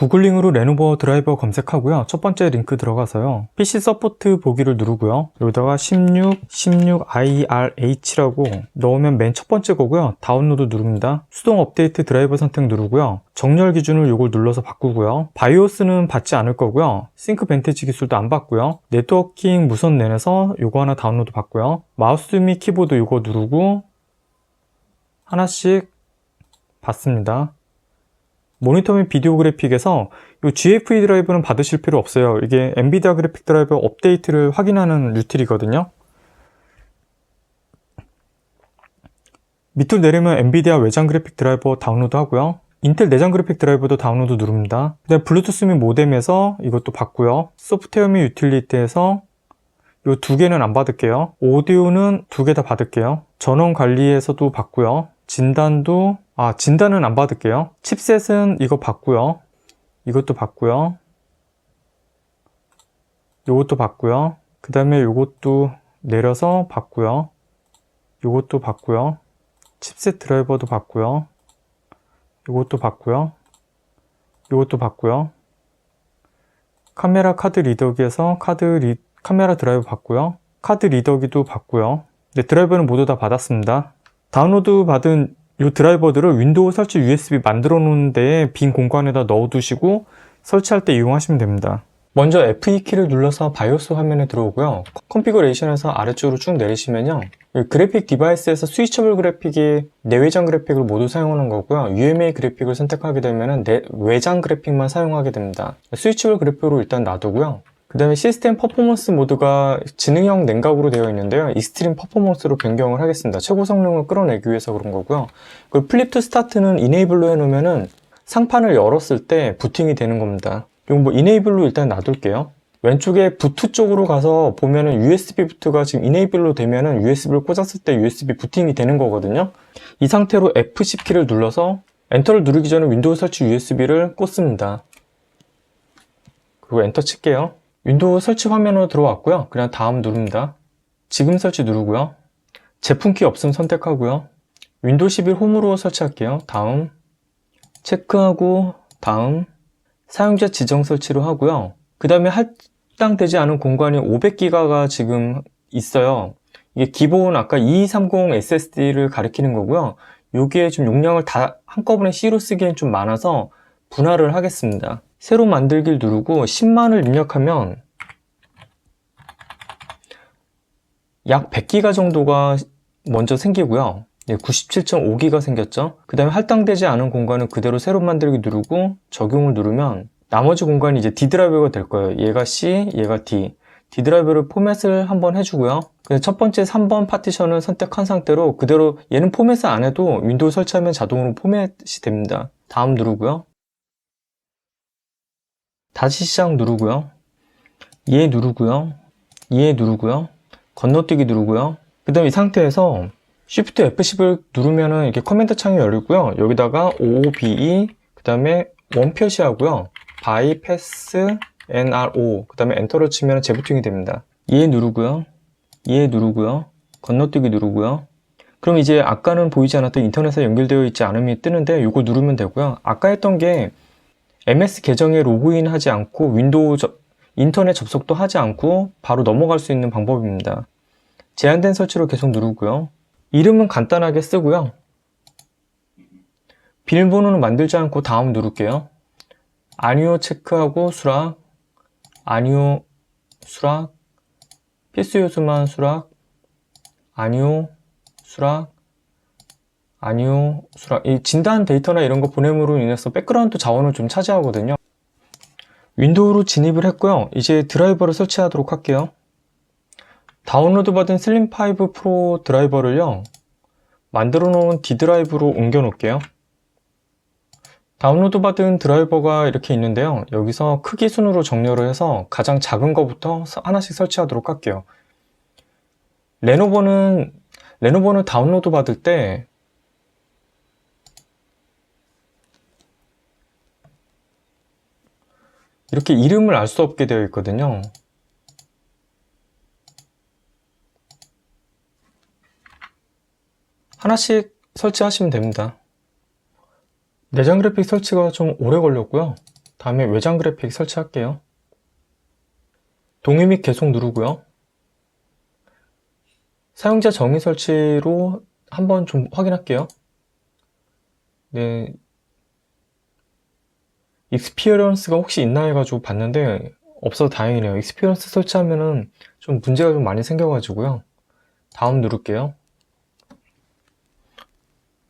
구글링으로 레노버 드라이버 검색하고요. 첫 번째 링크 들어가서요. PC 서포트 보기를 누르고요. 여기다가 16, 16IRH라고 넣으면 맨 첫 번째 거고요. 다운로드 누릅니다. 수동 업데이트 드라이버 선택 누르고요. 정렬 기준을 이걸 눌러서 바꾸고요. 바이오스는 받지 않을 거고요. 싱크 벤테지 기술도 안 받고요. 네트워킹 무선 랜에서 요거 하나 다운로드 받고요. 마우스 및 키보드 요거 누르고 하나씩 받습니다. 모니터 및 비디오 그래픽에서 이 GFE 드라이브는 받으실 필요 없어요. 이게 엔비디아 그래픽 드라이버 업데이트를 확인하는 유틸이거든요. 밑으로 내리면 엔비디아 외장 그래픽 드라이버 다운로드 하고요. 인텔 내장 그래픽 드라이버도 다운로드 누릅니다. 그다음 블루투스 및 모뎀에서 이것도 받고요. 소프트웨어 및 유틸리티에서 이 두 개는 안 받을게요. 오디오는 두 개 다 받을게요. 전원 관리에서도 받고요. 진단도 아 진단은 안 받을게요. 칩셋은 이거 받고요. 이것도 받고요. 요것도 받고요. 그 다음에 요것도 내려서 받고요. 요것도 받고요. 칩셋 드라이버도 받고요. 요것도 받고요. 요것도 받고요. 카메라 카드 리더기에서 카드 리, 카메라 드라이버 받고요. 카드 리더기도 받고요. 네, 드라이버는 모두 다 받았습니다. 다운로드 받은 이 드라이버들을 윈도우 설치 USB 만들어 놓은 데에 빈 공간에다 넣어 두시고 설치할 때 이용하시면 됩니다. 먼저 F2 키를 눌러서 바이오스 화면에 들어오고요. 컨피그레이션에서 아래쪽으로 쭉 내리시면요. 이 그래픽 디바이스에서 스위처블 그래픽이 내외장 그래픽을 모두 사용하는 거고요. UMA 그래픽을 선택하게 되면 내 외장 그래픽만 사용하게 됩니다. 스위처블 그래픽으로 일단 놔두고요. 그 다음에 시스템 퍼포먼스 모드가 지능형 냉각으로 되어 있는데요. 익스트림 퍼포먼스로 변경을 하겠습니다. 최고 성능을 끌어내기 위해서 그런 거고요. 그리고 플립 투 스타트는 이네이블로 해놓으면은 상판을 열었을 때 부팅이 되는 겁니다. 이거 뭐 이네이블로 일단 놔둘게요. 왼쪽에 부트 쪽으로 가서 보면은 USB 부트가 지금 이네이블로 되면은 USB를 꽂았을 때 USB 부팅이 되는 거거든요. 이 상태로 F10 키를 눌러서 엔터를 누르기 전에 윈도우 설치 USB를 꽂습니다. 그리고 엔터 칠게요. 윈도우 설치 화면으로 들어왔고요. 그냥 다음 누릅니다. 지금 설치 누르고요. 제품 키 없음 선택하고요. 윈도우 11 홈으로 설치할게요. 다음 체크하고 다음 사용자 지정 설치로 하고요. 그 다음에 할당되지 않은 공간이 500기가가 지금 있어요. 이게 기본 아까 2230 SSD를 가리키는 거고요. 여기에 좀 용량을 다 한꺼번에 C로 쓰기엔 좀 많아서 분할을 하겠습니다. 새로 만들기를 누르고 10만을 입력하면 약 100기가 정도가 먼저 생기고요. 97.5기가 생겼죠. 그 다음에 할당되지 않은 공간은 그대로 새로 만들기 누르고 적용을 누르면 나머지 공간이 이제 D 드라이버가 될 거예요. 얘가 C, 얘가 D. D 드라이버를 포맷을 한번 해주고요. 첫 번째 3번 파티션을 선택한 상태로 그대로 얘는 포맷을 안 해도 윈도우 설치하면 자동으로 포맷이 됩니다. 다음 누르고요. 다시 시작 누르고요. 얘 누르고요. 얘 누르고요. 건너뛰기 누르고요. 그 다음 이 상태에서 Shift F10을 누르면은 이렇게 커맨드 창이 열리고요. 여기다가 OOBE, 그 다음에 원 표시하고요. bypass nro, 그 다음에 엔터를 치면 재부팅이 됩니다. 얘 누르고요. 얘 누르고요. 건너뛰기 누르고요. 그럼 이제 아까는 보이지 않았던 인터넷에 연결되어 있지 않음이 뜨는데 이거 누르면 되고요. 아까 했던 게 MS 계정에 로그인 하지 않고 윈도우 저- 인터넷 접속도 하지 않고 바로 넘어갈 수 있는 방법입니다. 제한된 설치로 계속 누르고요. 이름은 간단하게 쓰고요. 비밀번호는 만들지 않고 다음 누를게요. 아니오 체크하고 수락, 아니오 수락, 필수 요소만 수락, 아니오 수락, 수락. 이 진단 데이터나 이런 거 보냄으로 인해서 백그라운드 자원을 좀 차지하거든요. 윈도우로 진입을 했고요. 이제 드라이버를 설치하도록 할게요. 다운로드 받은 슬림5 프로 드라이버를요. 만들어 놓은 D 드라이브로 옮겨 놓을게요. 다운로드 받은 드라이버가 이렇게 있는데요. 여기서 크기 순으로 정렬을 해서 가장 작은 거부터 하나씩 설치하도록 할게요. 레노버는 레노버는 다운로드 받을 때 이렇게 이름을 알 수 없게 되어 있거든요. 하나씩 설치하시면 됩니다. 내장 그래픽 설치가 좀 오래 걸렸고요. 다음에 외장 그래픽 설치할게요. 동의 및 계속 누르고요. 사용자 정의 설치로 한번 좀 확인할게요. 네. 익스피리언스가 혹시 있나 해가지고 봤는데 없어서 다행이네요. 익스피리언스 설치하면은 좀 문제가 좀 많이 생겨가지고요. 다음 누를게요.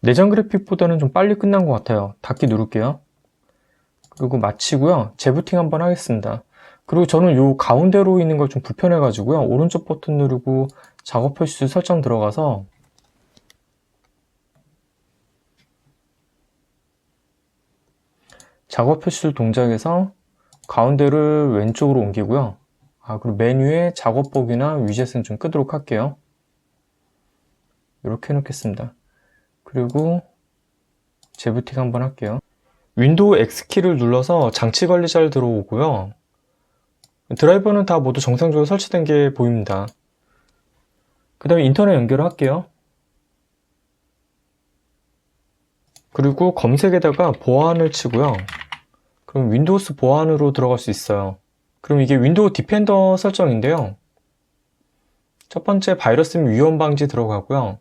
내장 그래픽보다는 좀 빨리 끝난 것 같아요. 닫기 누를게요. 그리고 마치고요. 재부팅 한번 하겠습니다. 그리고 저는 요 가운데로 있는 걸 좀 불편해가지고요. 오른쪽 버튼 누르고 작업 표시 설정 들어가서 작업 표시 동작에서 가운데를 왼쪽으로 옮기고요. 아, 그리고 메뉴에 작업 보기나 위젯은 좀 끄도록 할게요. 이렇게 해놓겠습니다. 그리고 재부팅 한번 할게요. 윈도우 X키를 눌러서 장치 관리자를 들어오고요. 드라이버는 다 모두 정상적으로 설치된 게 보입니다. 그 다음에 인터넷 연결을 할게요. 그리고 검색에다가 보안을 치고요. 그럼 윈도우스 보안으로 들어갈 수 있어요. 그럼 이게 윈도우 디펜더 설정인데요. 첫 번째 바이러스 및 위험 방지 들어가고요.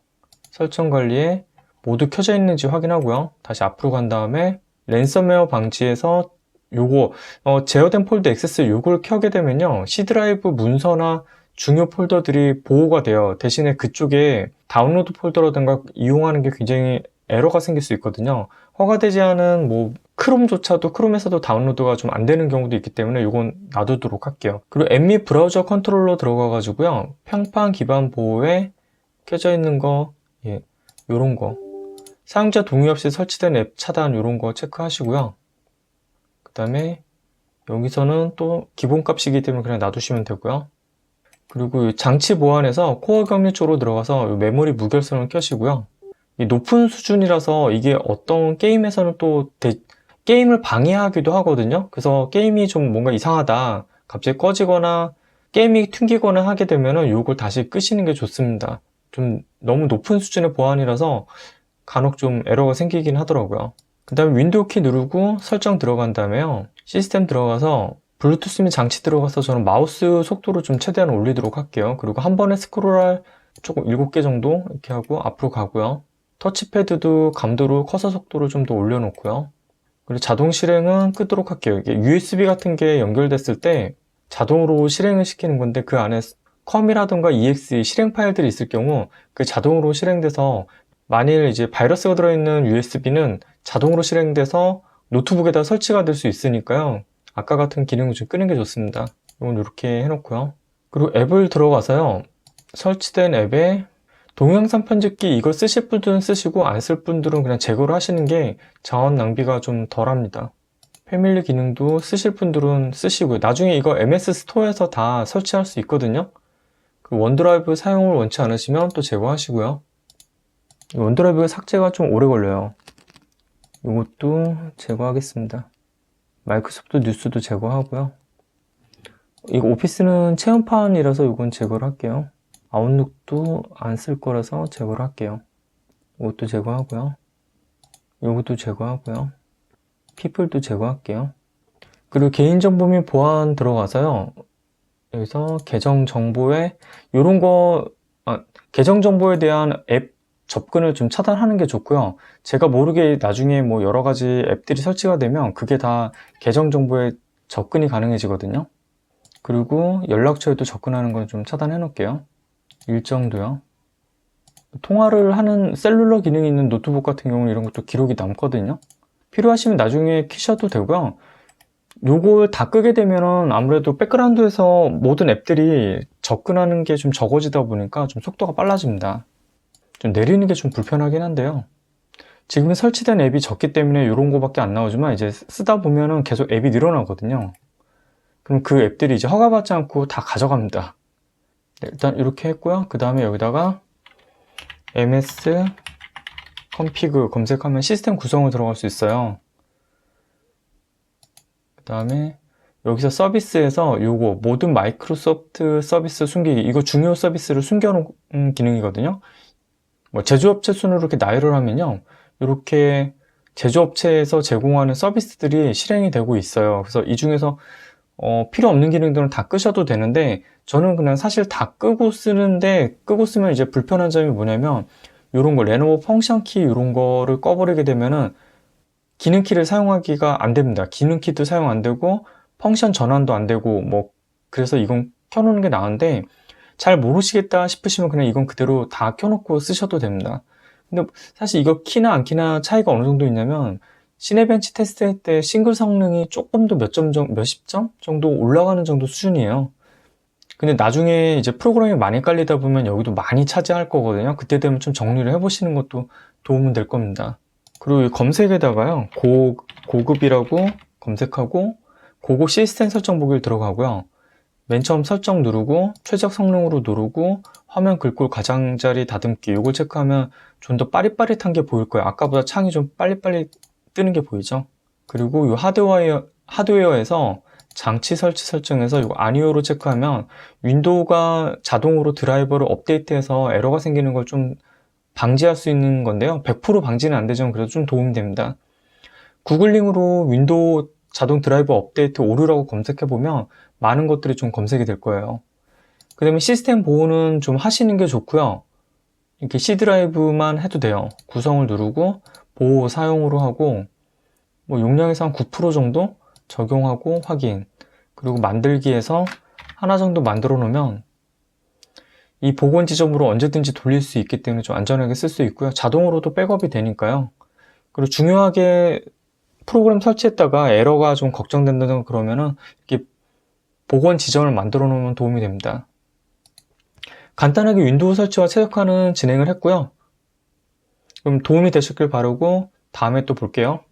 설정 관리에 모두 켜져 있는지 확인하고요. 다시 앞으로 간 다음에 랜섬웨어 방지에서 요거 어, 제어된 폴더 액세스 요걸 켜게 되면요. C 드라이브 문서나 중요 폴더들이 보호가 돼요. 대신에 그쪽에 다운로드 폴더라든가 이용하는 게 굉장히 에러가 생길 수 있거든요. 허가되지 않은 뭐 크롬조차도 크롬에서도 다운로드가 좀 안 되는 경우도 있기 때문에 이건 놔두도록 할게요. 그리고 앱및 브라우저 컨트롤러 들어가 가지고요. 평판 기반 보호에 켜져 있는 거 예, 요런 거 사용자 동의 없이 설치된 앱 차단 요런 거 체크하시고요. 그 다음에 여기서는 또 기본값이기 때문에 그냥 놔두시면 되고요. 그리고 장치 보안에서 코어 격리 쪽으로 들어가서 메모리 무결성을 켜시고요. 높은 수준이라서 이게 어떤 게임에서는 또 대, 게임을 방해하기도 하거든요. 그래서 게임이 좀 뭔가 이상하다. 갑자기 꺼지거나 게임이 튕기거나 하게 되면은 이걸 다시 끄시는 게 좋습니다. 좀 너무 높은 수준의 보안이라서 간혹 좀 에러가 생기긴 하더라고요. 그 다음에 윈도우 키 누르고 설정 들어간 다음에요. 시스템 들어가서 블루투스 및 장치 들어가서 저는 마우스 속도를 좀 최대한 올리도록 할게요. 그리고 한 번에 스크롤할 조금 7개 정도 이렇게 하고 앞으로 가고요. 터치패드도 감도로 커서 속도를 좀 더 올려놓고요. 그리고 자동 실행은 끄도록 할게요. 이게 USB 같은 게 연결됐을 때 자동으로 실행을 시키는 건데 그 안에 컴이라든가 exe 실행 파일들이 있을 경우 그 자동으로 실행돼서 만일 이제 바이러스가 들어있는 USB는 자동으로 실행돼서 노트북에다 설치가 될 수 있으니까요. 아까 같은 기능을 좀 끄는 게 좋습니다. 이건 이렇게 해놓고요. 그리고 앱을 들어가서요. 설치된 앱에 동영상 편집기 이거 쓰실 분들은 쓰시고 안 쓸 분들은 그냥 제거를 하시는 게 자원 낭비가 좀 덜합니다. 패밀리 기능도 쓰실 분들은 쓰시고요. 나중에 이거 MS 스토어에서 다 설치할 수 있거든요. 그 원드라이브 사용을 원치 않으시면 또 제거하시고요. 원드라이브가 삭제가 좀 오래 걸려요. 이것도 제거하겠습니다. 마이크로소프트 뉴스도 제거하고요. 이거 오피스는 체험판이라서 이건 제거를 할게요. 아웃룩도 안 쓸 거라서 제거를 할게요. 이것도 제거하고요. 이것도 제거하고요. 피플도 제거할게요. 그리고 개인정보 및 보안 들어가서요. 여기서 계정 정보에 이런 거 아, 계정 정보에 대한 앱 접근을 좀 차단하는 게 좋고요. 제가 모르게 나중에 뭐 여러 가지 앱들이 설치가 되면 그게 다 계정 정보에 접근이 가능해지거든요. 그리고 연락처에도 접근하는 건 좀 차단해 놓을게요. 일정도요. 통화를 하는 셀룰러 기능이 있는 노트북 같은 경우는 이런 것도 기록이 남거든요. 필요하시면 나중에 키셔도 되고요. 요걸 다 끄게 되면은 아무래도 백그라운드에서 모든 앱들이 접근하는 게 좀 적어지다 보니까 좀 속도가 빨라집니다. 좀 내리는 게 좀 불편하긴 한데요. 지금 설치된 앱이 적기 때문에 이런 거밖에 안 나오지만 이제 쓰다 보면은 계속 앱이 늘어나거든요. 그럼 그 앱들이 이제 허가받지 않고 다 가져갑니다. 네, 일단 이렇게 했고요. 그 다음에 여기다가 ms config 검색하면 시스템 구성을 들어갈 수 있어요. 그 다음에 여기서 서비스에서 요거 모든 마이크로소프트 서비스 숨기기 이거 중요 서비스를 숨겨놓은 기능이거든요. 뭐 제조업체 순으로 이렇게 나열을 하면요. 이렇게 제조업체에서 제공하는 서비스들이 실행이 되고 있어요. 그래서 이 중에서 어, 필요 없는 기능들은 다 끄셔도 되는데 저는 그냥 사실 다 끄고 쓰는데 끄고 쓰면 이제 불편한 점이 뭐냐면 이런 거 레노버 펑션 키 이런 거를 꺼버리게 되면은 기능 키를 사용하기가 안 됩니다. 기능 키도 사용 안 되고 펑션 전환도 안 되고 뭐 그래서 이건 켜놓는 게 나은데 잘 모르시겠다 싶으시면 그냥 이건 그대로 다 켜놓고 쓰셔도 됩니다. 근데 사실 이거 키나 안 키나 차이가 어느 정도 있냐면 시네벤치 테스트할 때 싱글 성능이 조금 더 몇 점, 정- 몇십 점 정도 올라가는 정도 수준이에요. 근데 나중에 이제 프로그램이 많이 깔리다 보면 여기도 많이 차지할 거거든요. 그때 되면 좀 정리를 해보시는 것도 도움은 될 겁니다. 그리고 이 검색에다가요, 고, 고급이라고 검색하고, 고급 시스템 설정 보기를 들어가고요. 맨 처음 설정 누르고, 최적 성능으로 누르고, 화면 글꼴 가장자리 다듬기, 이걸 체크하면 좀 더 빠릿빠릿한 게 보일 거예요. 아까보다 창이 좀 빨리빨리 뜨는 게 보이죠? 그리고 이 하드웨어, 하드웨어에서 장치 설치 설정에서 이거 아니오로 체크하면 윈도우가 자동으로 드라이버를 업데이트해서 에러가 생기는 걸 좀 방지할 수 있는 건데요. 100% 방지는 안 되지만 그래도 좀 도움이 됩니다. 구글링으로 윈도우 자동 드라이버 업데이트 오류라고 검색해보면 많은 것들이 좀 검색이 될 거예요. 그 다음에 시스템 보호는 좀 하시는 게 좋고요. 이렇게 C 드라이브만 해도 돼요. 구성을 누르고 보호 사용으로 하고 뭐 용량에서 한 9% 정도 적용하고 확인 그리고 만들기에서 하나 정도 만들어 놓으면 이 복원 지점으로 언제든지 돌릴 수 있기 때문에 좀 안전하게 쓸 수 있고요. 자동으로도 백업이 되니까요. 그리고 중요하게 프로그램 설치했다가 에러가 좀 걱정된다든가 그러면은 이렇게 복원 지점을 만들어 놓으면 도움이 됩니다. 간단하게 윈도우 설치와 최적화는 진행을 했고요. 그럼 도움이 되셨길 바라고 다음에 또 볼게요.